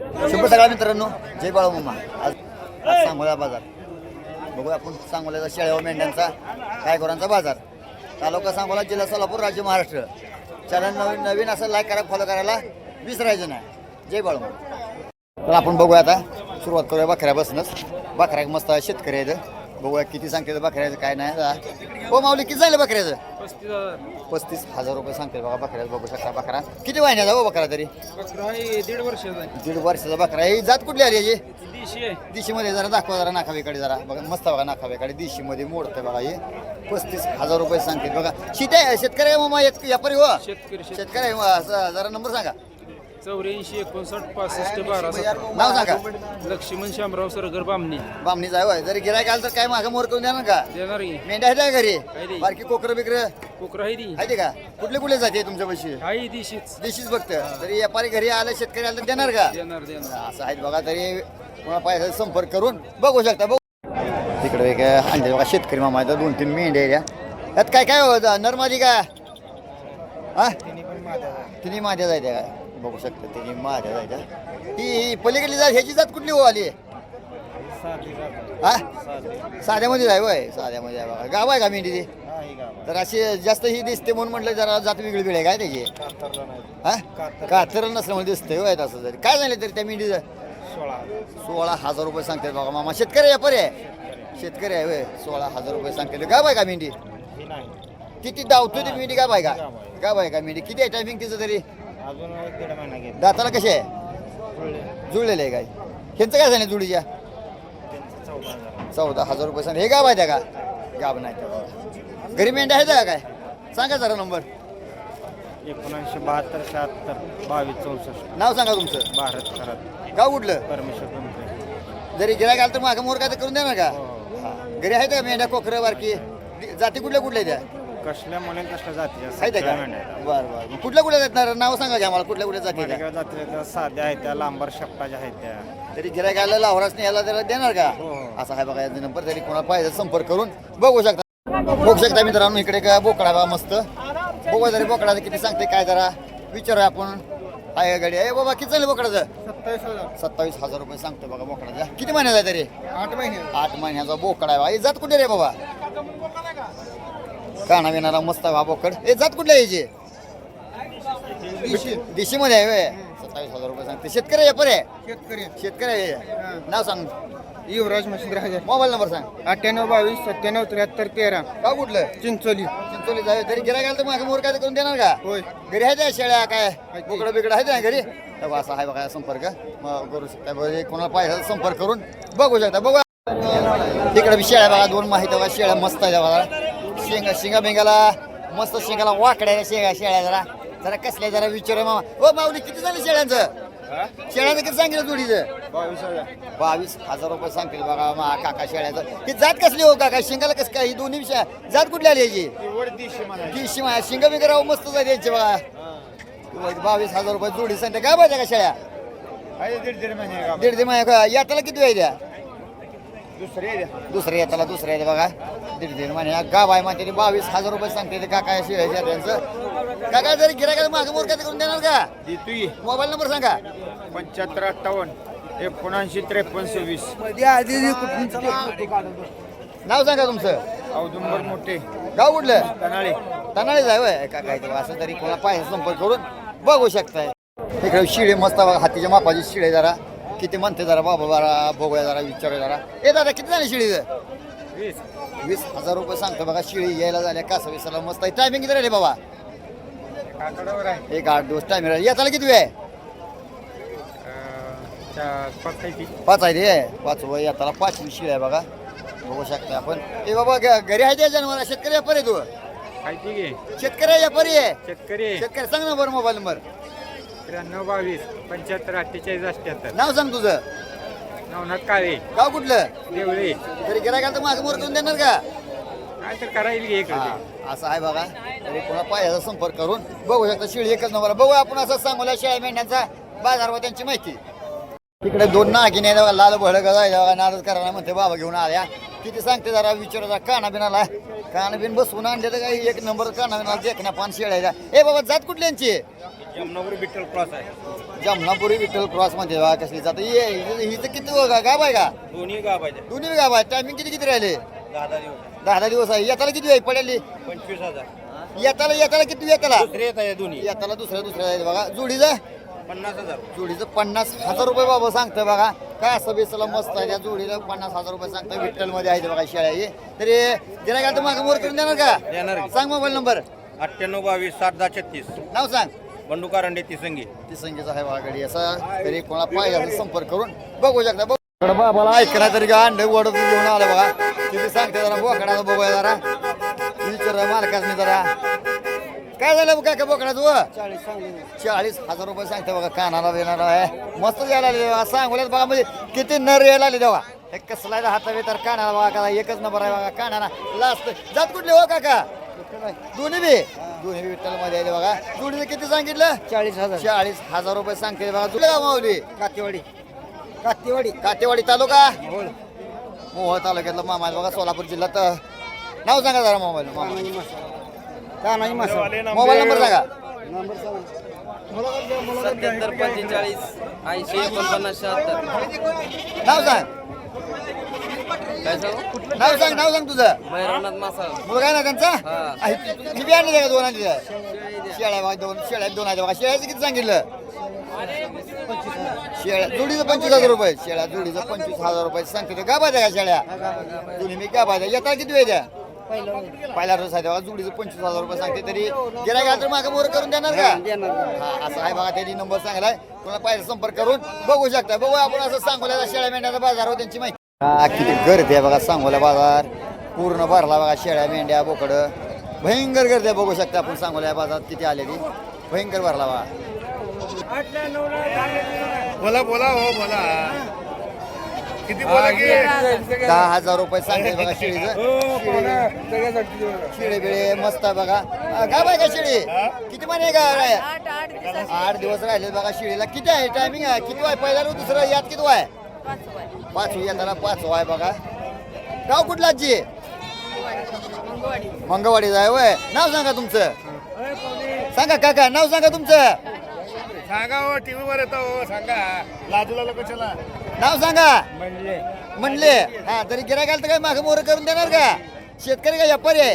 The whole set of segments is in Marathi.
शुभ सगळ्या मित्रांनो. जय बाळू मम्मा आज आज सांगोला बाजार. बघूया आपण सांगोल्याचा शेळ्या मेंढ्यांचा मेंढ्यांचा गायगोरांचा बाजार. तालुका सांगोला जिल्हा सोलापूर राज्य महाराष्ट्र. चॅनल नवीन नवीन असं लाईक करा फॉलो करायला विसरायचं नाही. जय बाळू मामा तर आपण बघूया आता. सुरुवात करूया बकऱ्यापासूनच. बकऱ्या मस्त शेतकरी आहेत. बघूया किती सांगते बकऱ्याचं काय नाही. हो माऊली किती झालं बकऱ्याचं? पस्तीस हजार पस्तीस हजार रुपये सांगते बघा बकऱ्याचं बघू शकता बकरा. किती महिन्याचा हो बकरा तरी? बकरा आहे दीड वर्षाचा आहे. दीड वर्षाचा बकरा ही जात कुठली आली याची? दिशी आहे. दिशीमध्ये जरा दाखवा जरा नाखावेकडे जरा. बघा मस्त बघा नाखावेकडे दिशीमध्ये मोडते बघा हे. पस्तीस हजार रुपये सांगते बघा. शेती शेतकरी आहे मामा एक व्यापारी हो? शेतकरी शेत शेतकरी आहे हो, असं जरा नंबर सांगा. चौऱ्याऐंशी एकोणसाठ पासष्ट बारा सतरा. नाव सांगा. लक्ष्मण शामराव सरगर बामणी. बामणीच आहे होय. जरी गिरायक आलं तर काय मागं मोर करून देणार का? देणार की मेंढ्या आहेत का घरी? रे. बारकी कोकर बिकर? कोकरा आहे ती. आहे का? कुठले कुठले जाते तुमच्या पैसे आहे दिशीच. दिशीच बघत तरी व्यापारी घरी आलं शेतकरी आलं तर देणार का? देणार देणार. असं आहेत बघा तरी कोणा पाहिजे संपर्क करून बघू शकता. बघू. तिकडे एक आणले बघा शेतकरी मामा आहेत दोन तीन मेंढ्या आहेत या. यात काय काय होत नरमादी का? हा? तिन्ही माझ्या जायच्या काय बघू शकता तिन्ही माझ्या जायच्या ही पलीकडली जात ह्याची जात कुठली हो आली? हा? साध्यामध्ये आहे वय साध्यामध्ये आहे बघा. गाव आहे का मेंढी ती तर अशी जास्त ही दिसते म्हणून म्हटलं जरा जात वेगळी वेगळी आहे काय त्याची? हा? कातर नसल्यामुळे दिसतंय होय तसं जरी काय झालं तरी त्या मेंढीचं? सोळा हजार रुपये सांगते बघा मामा. शेतकरी आहे शेतकरी आहे होय. सोळा हजार रुपये सांगते गाव आहे का मेंढी? किती धावतो ती मेंढी? गाव आहे का? गाव आहे. का मेंढी? किती आहे टायमिंग तिचं तरी? अजून एक दीड महिना घेत. दाताला कशी आहे? जुळलेलं आहे काय? ह्यांचं काय झालं जुडीच्या? चौदा हजार चौदा हजार रुपये सांग. हे गाव आहे त्या का? गाव नाही त्या. घरी मेंढ्या आहेत का काय? सांगा जरा नंबर. एकोणऐंशी बहात्तर शहात्तर बावीस चौसष्ट. नाव सांगा तुमचं. भारत खरात. गाव कुठलं? परमेश्वर तुमचे जरी गिरायक आलं तर मागं मोर काय तर करून देणार का? हो. घरी आहेत का मेंढ्या कोकरं बारकी? जाती कुठल्या कुठल्या आहेत त्या? कसल्या मुलीन कसल्या जाती आहेत का? बरं बरं. कुठल्या कुठल्या आहेत नाव सांगा की आम्हाला कुठल्या कुठल्या जाती आहेत त्या? जाती त्या साध्या आहेत त्या लांबर शपटाच्या आहेत त्या. तरी गिरायक आलं लावरासने याला जरा देणार का? हो. असा आहे बघा याचा नंबर. तरी कोणा पाहिजे संपर्क करून बघू शकता. बघू शकता मित्रांनो इकडे का बोकडा बा मस्त. बघू तरी बोकडाचं किती सांगते काय जरा विचारूया आपण. आहे गाडी? आहे बाबा किती चाललं बोकडाचं? सत्तावीस हजार. सत्तावीस हजार रुपये सांगतो बघा बोकडाचा. किती महिन्याचा आहे तरी? आठ महिने. आठ महिन्याचा बोकडा आहे बा. हे जात कुठे रे बाबा? काना विणारा मस्त आहे बा बोकड हे जात कुठल्या यायचे दिशी. मध्ये आहे व्हय. सत्तावीस हजार रुपये सांगते. शेतकरी आहे बरे शेतकरी शेतकरी आहे. नाव सांग. युवराज हजार. मोबाईल नंबर सांग. अठ्ठ्याण्णव बावीस सत्त्याण्णव त्र्याहत्तर तेरा. का कुठलं? चिंचोली. चिंचोली जावे. तरी गिराय घाल तर मागे मोर काय करून देणार का? होय. घरी आहे त्या शेळ्या काय. बोकडं बिकडं आहे त्या घरी? तेव्हा असा आहे बघा संपर्क. मग करू शकता. बरं कोणाला पाहिजे संपर्क करून बघू शकता. बघू. तिकडे बी शेळ्या बघा दोन माहिती बघा. शेळ्या मस्त आहे बघा. शेंगा शेंगा बेंगाला मस्त शेंगाला वाकड्या शेंगा शेळ्या जरा. जरा कसल्या जरा विचार मामा. ओ माऊली किती झालं शेळ्यांचं? शेळ्यांचं किती सांगितलं जोडीचं? बावीस हजार. बावीस हजार रुपये सांगतील बघा मा काका शेळ्याचं. ही जात कसली हो काका? शेंगाला कसं काय? ही दोन्ही शेळ्या जात कुठली आली याची? ती शिमा शिंग बिगर मस्त जाते यांची बघा. बावीस हजार रुपये जोडी सांगते काय पाहिजे का शेळ्या? दीड दीड महिने यात्याला किती वेळ द्या? दुसरे दुसऱ्या येताला दुसऱ्या येते बघा. दीड दीड महिन्या गाव आहे म्हणते बावीस हजार रुपये सांगते ते काका शेळ्याच्या त्यांचं. काका जरी गिरायला मागं मोर काय करून देणार का? देतोय. मोबाईल नंबर सांगा. पंच्याहत्तर अठ्ठावन्न एकोणऐंशी त्रेपन्न सव्वीस. नाव सांगा तुमचं. औदुंबर मोठे. गाव कुठलं? कनाळे तनाळीच आहे वय काय काय ते असं तरी कोणा पाहिजे संपर्क करून बघू शकताय. इकडे शिळे मस्त बघा हातीच्या मापाची शिळे जरा. किती म्हणते जरा बाबा जरा बघूया जरा विचारूया जरा. ए दादा किती झाले शिळीचं? वीस. हजार रुपये सांगतो बघा शिळी यायला झाल्या कासा विसाला मस्त आहे. टायमिंग किती राहिले बाबा? एक आठ दिवस टायमिंग राहिले. येताला किती वेळ पाच आहे रे पाच वय येताला पाचवी शिळ आहे बघा. बघू शकता आपण. ए बाबा घरी आहे त्या जनावर शेतकरी व्यापारी आहे तू शेतकरी आहे व्यापारी आहे शेतकरी आहे. शेतकरी सांग ना बरं मोबाईल नंबर. त्र्याण्णव बावीस पंच्याहत्तर अठ्ठेचाळीस अठ्ठ्याहत्तर. नाव सांग तुझं. नवनाथ काळे. गाव कुठलं? देवळे. तरी गिरायला तर मागं मोर करून देणार का? काय तर करायला घे इकडे. हा, असं आहे बघा. तरी पुन्हा पायाचा संपर्क करून बघू शकता शिळी एकच नंबर बघू आपण असं सांगूया शेळ्या मेंढ्यांचा बाजार व त्यांची माहिती. तिकडे दोन नागिने आहेत बघा, लाल भडक बघा नादच करायला म्हणते बाबा घेऊन आल्या. किती सांगते जरा विचार जरा काना बिनाला काना बिन बसवून आणले तर काही एक नंबर काना बिनाला देखण्या पान शेळ्या ए बाबा जात कुठल्यांची जमनापुरी बिठ्ठल क्रॉस आहे. जमनापुरी विठ्ठल क्रॉसमध्ये बघा कसली जातं. ये हिचं किती गाव आहे का? दोन्ही गाव पाहिजे दोन्ही गाव आहे. टायमिंग किती किती राहिले? दहा दहा दिवस दहा दहा दिवस आहे. येताला किती वेळ पडली? पंचवीस हजार. येताला येताला किती येताला? दुसरे येत आहे दोन्ही. येताला दुसऱ्या दुसऱ्या आहे बघा. जोडीचं? पन्नास हजार. जोडीचं पन्नास हजार रुपये बाबा सांगतं बघा. काय असं बेसला मस्त आहे त्या जोडीला पन्नास हजार रुपये सांगतं विठ्ठलमध्ये आहे ते बघा शेळ्या हे. तरी गिराय का मागं मोर करून देणार का? देणार की. सांग मोबाईल नंबर. अठ्ठ्याण्णव बावीस सात दहा छत्तीस. नाव सांग. बंडू कारंडे तिसंगी. ती संगीचा आहे बघा गाडी असा तरी कोणा पाहिजे संपर्क करून बघू शकता. बघ. इकडं बाबाला ऐकणार तरी का अंडे वडत घेऊन आलं बघा. किती सांगते जरा बोकडा बघूया जरा. विचार मालकाच जरा. काय झालं बघ काका बोकडाचं चाळीस हजार रुपये सांगते बघा कानाला देणार आहे. मस्त यायला सांगोल्यात बघा म्हणजे किती नर यायला आले तेव्हा हे कसला हातावे तर कानाला बघा का एकच नंबर आहे बघा कानाला. लास्ट जात कुठले हो काका? दोन्ही बी? दोन्ही बी विठ्ठलमध्ये आले बघा. जोडीचं किती सांगितलं? चाळीस हजार. चाळीस हजार रुपये सांगते बघा. तुला गाव मावली कातेवाडी. कातेवाडी. कातेवाडी तालुका? मोहोळ. तालुक्यातला मामा आहे बघा सोलापूर जिल्ह्यात. नाव सांगा जरा मोबाईल मोबाईल नंबर सांगा. सत्याहत्तर पंचेचाळीस ऐंशी एकोणपन्नास शहात्तर. नाव सांग सांगू. नाव सांग नाव सांग तुझं. भैरवनाथ मासा. मुलगा आहे ना त्यांचा. आहे, ती- ती बी आणली का दोन आणली शेळ्या दोन शेळ्या दोन आहेत बघा शेळ्याचं किती सांगितलं? शेळ्या जोडीचं पंचवीस हजार रुपये. शेळ्या जोडीचं पंचवीस हजार रुपये. सांगते का पाहिजे का शेळ्या? तुम्ही मी काय पाहिजे येता किती वेळ द्या? पहिला रोज आहे बघा जोडीचं पंचवीस हजार रुपये सांगते. तरी गेला गेला तर मागं मोर करून देणार का? हा असं आहे बघा त्यांनी नंबर सांगलाय. तुम्हाला पाहिजे संपर्क करून बघू शकता. बघू आपण असं सांगोल्याचा शेळ्या मेंढ्याचा बाजार हो त्यांची माहिती. हा, किती गर्दी आहे बघा सांगोला बाजार. पूर्ण भरला बघा शेळ्या मेंढ्या बोकड. भयंकर गर्दी आहे बघू शकता आपण सांगोल्या बाजारात किती आले ती भयंकर भरला बघा. बोला बोला हो बोला. किती बोला की? दहा हजार रुपये सांगते बघा शेळीचं. शेळी बिळे मस्त आहे बघा. काय बाय का शेळी? किती महिने का आहे? आठ आठ दिवसाची आठ दिवस राहिले बघा शेळीला किती आहे? टायमिंग आहे? किती आहे पहिला दुसरं यात किती वय. पाच येताना पाच आहे बघा. गाव कुठला मंगळवाडी मंगळवाडीचं आहे वय. नाव सांगा तुमचं. सांगा काका नाव सांगा तुमचं. सांगा हो टीव्ही वर येतो हो सांगा. लाजूला लोक चला. नाव सांगा. म्हणले हा तरी गिरायकाला तर काय मागं मोर करून देणार का? शेतकरी का व्यापारी आहे?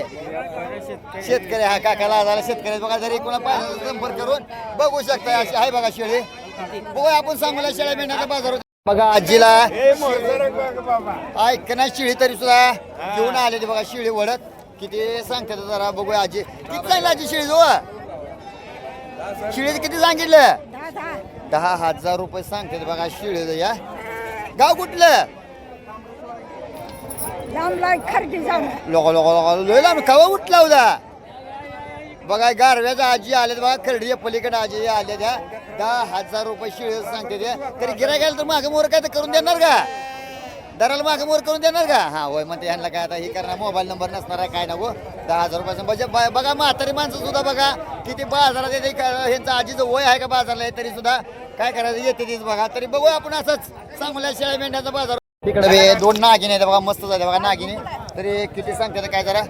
शेतकरी. हा काकाला झाला शेतकरी. बघा जरी कोणा पाहिजे संपर्क करून बघू शकता अशी आहे बघा शेळी. बघू आपण सांगूला शेळ्या मेंढ्याचा बाजार होता बघा आजीला. ऐकणार शिळी तरी सुद्धा घेऊन आलेली बघा शिळी वडत. किती सांगतात जरा बघूया आजी. किती सांगितलं आजी शिळी जो शिळीचं किती सांगितलं? दहा हजार रुपये सांगतात बघा शिळी या. गाव कुठलं? लोक लोक लोक लय लांब कवा उठला होता बघा गारव्याच्या आजी आल्या बघा खरडी पलीकडे आजी आल्या त्या दहा हजार रुपये शिळ सांगते त्या तरी गिराय गेलं तर मागे मोर काय तर करून देणार का? दराला मागे मोर करून देणार का? हा होय म्हणते ह्यांना काय आता हे करणार मोबाईल नंबर नसणार आहे काय नको. दहा हजार रुपयाचं म्हणजे बघा म्हातारी माणसं सुद्धा बघा किती बाजारात येते ह्यांचं आजीचं वय आहे का बाजारला तरी सुद्धा काय करायचं येते तीच बघा. तरी बघू आपण असंच सांगूया शेळ्या मेंढ्याचा बाजार. तिकडे दोन नागिने आहेत बघा मस्त झाले बघा नागिने. तरी किती सांगते काय जरा?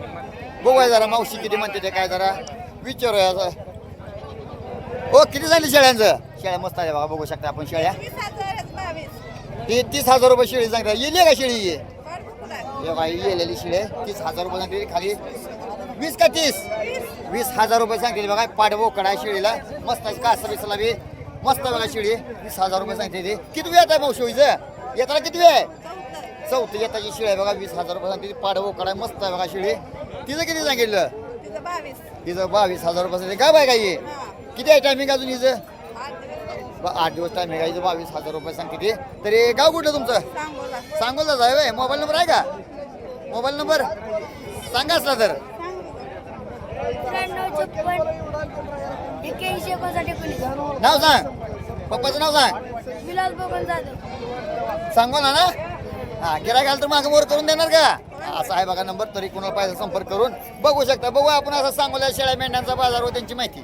बघूया जरा मावशी किती म्हणते ते काय जरा? विचारूया असं हो किती झाली शेळ्यांचं? शेळ्या मस्त आहे बघा बघू शकता आपण शेळ्या. ती तीस हजार रुपये शेळी सांगता येईल का शेळी ही? हे बाई येलेली शेळी. तीस हजार रुपये सांगते खाली. वीस का तीस? वीस. हजार रुपये सांगते बघा पाडवो कडा शेळीला. मस्त आहे कासा बिसला बी. मस्त बघा शेळी. वीस हजार रुपये सांगते ते. किती वेळ आहे मावशी हिचं येताना किती वेळ? आहे चौथी येताची शेळी आहे बघा वीस हजार रुपये सांगते पाडवो कडा मस्त आहे बघा शेळी. तिचं किती सांगितलं? हिचं बावीस. हजार रुपये काय बाय काय किती आहे टायमिंग अजून हिचं? आठ दिवस. ब- आठ दिवस टायमिंग आहे. बावीस हजार रुपये सांगते ते तरी गाव कुठलं तुमचं? सांगोला. आहे होय मोबाईल नंबर आहे का? Mobile number? सांगा असला तर. नाव सांग. पप्पाचं नाव सांग. सांगोला ना? हा गिराय घाल तर मागं मोर करून देणार का? असा आहे बघा नंबर तरी कोणाला पाहिजे संपर्क करून बघू शकता. बघू आपण असं सांगोला शेळ्या मेंढ्यांचा बाजार हो त्यांची माहिती.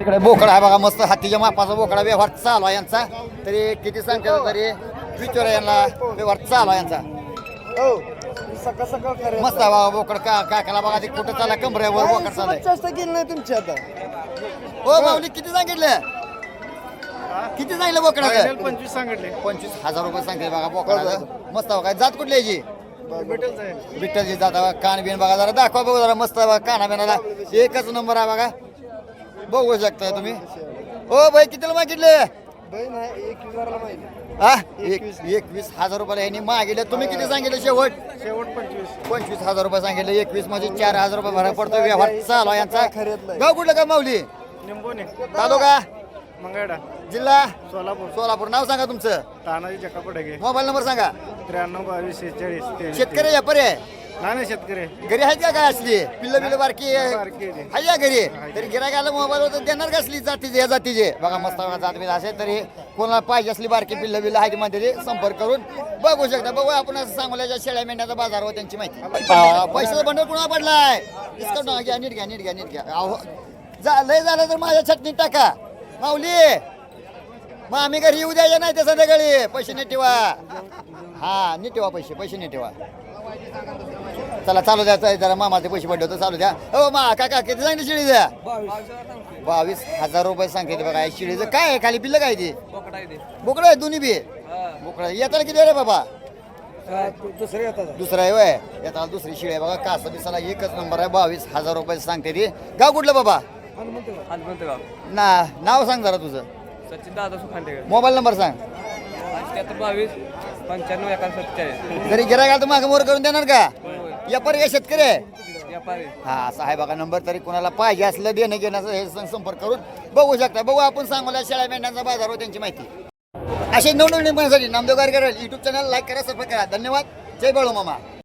तिकडे बोकडा आहे बघा मस्त हातीच्या मापाचा बोकडा व्यवहार चालू आहे यांचा. तरी किती सांगते तरी विचार यांना. व्यवहार चालू आहे यांचा. हो सकाळ सकाळ खरं मस्त आहे बाबा बोकड का काकाला बघा ते कुठं चालला कमऱ्यावर बोकड चाललाय. जास्त केली नाही तुमची आता. हो माऊली किती सांगितलं? किती सांगितलं बोकडाचं? पंचवीस सांगितले. पंचवीस हजार रुपये सांगितले बघा बोकडाचं. मस्त आहे बघा. जात कुठली याची विठ्ठलची जात बघा. कान बिन बघा जरा. दाखवा बघू जरा. मस्त बघा. काना बिनाला एकच नंबर आहे बघा. बघू शकताय तुम्ही. हो बाई कितीला मागितले? हा? एक एकवीस हजार रुपये यांनी मागितले. तुम्ही किती सांगितले शेवट? शेवट पंचवीस. पंचवीस हजार रुपये सांगितले. एकवीस म्हणजे चार हजार रुपये भरा पडतो. व्यवहार चालू आहे यांचा. खऱ्यातलं गाव कुठलं का माऊली? तालुका? मंगळडा जिल्हा? सोलापूर. सोलापूर. नाव सांगा तुमचं. तानाजी चक्कापडगे मोबाईल नंबर सांगा. त्र्याण्णव बावीस शेहेचाळीस शेतकरी व्यापारी आहे? नाही नाही शेतकरी. घरी आहेत का काय असली? पिल्ल बिल्ल बारकी आहे? बारकी आहे. आहे या घरी? तरी गिरायक आलं मोबाईल होतं देणार का असली जातीचे? या जातीचे. बघा मस्त जात बिल असेल तरी कोणाला पाहिजे असली बारकी पिल्ल बिल्ल आहे म्हणते ते संपर्क करून बघू शकता. बघू आपण असं सांगोल्याच्या शेळ्या मेंढ्याचा बाजार हो त्यांची माहिती. हा, पैशाचा बंडल कुणा पडलाय? डिस्काउंट घ्या नीट घ्या नीट घ्या नीट घ्या. अहो जा लय झालं तर माझ्या चटणीत टाका. माऊली मग आम्ही घरी येऊ द्यायचे नाही ते संध्याकाळी. पैसे नीट ठेवा. हा नीट ठेवा पैसे पैसे नीट ठेवा. चला चालू द्या चला, जरा मामाचे पैसे पडले होते चालू द्या. हो मा काका किती सांगितली शिळी द्या बावीस हजार रुपये सांगते बघा शिळीचं काय आहे? खाली बिल्ल काय ते? बोकडा आहे दोन्ही बी? बोकडं येताना किती आहे रे बाबा दुसरं येतात दुसरा आहे वय येताना दुसरी शिळी आहे बघा कासा बिसाला एकच नंबर आहे बावीस हजार रुपये सांगते ती. गाव कुठलं बाबा? ना नाव सांग जरा तुझं. सचिन दादा सुखांडेकर. मोबाईल नंबर सांग. बावीस पंच्याण्णव एकावन्न सत्तेचाळीस जरी गिरायक आलं तर मागं मोर करून देणार का? व्यापारी का शेतकरी आहे. व्यापारी. हा असा आहे बघा नंबर तरी कोणाला पाहिजे असलं देणं घेण्याचं हे सं- संपर्क करून बघू शकता. बघू आपण सांगूया शेळ्या मेंढ्यांचा बाजार हो त्यांची माहिती. असे नवनवीन निर्माणासाठी Namdev Garkar YouTube channel like करा सबस्क्राईब करा. धन्यवाद. जय बाळू मामा.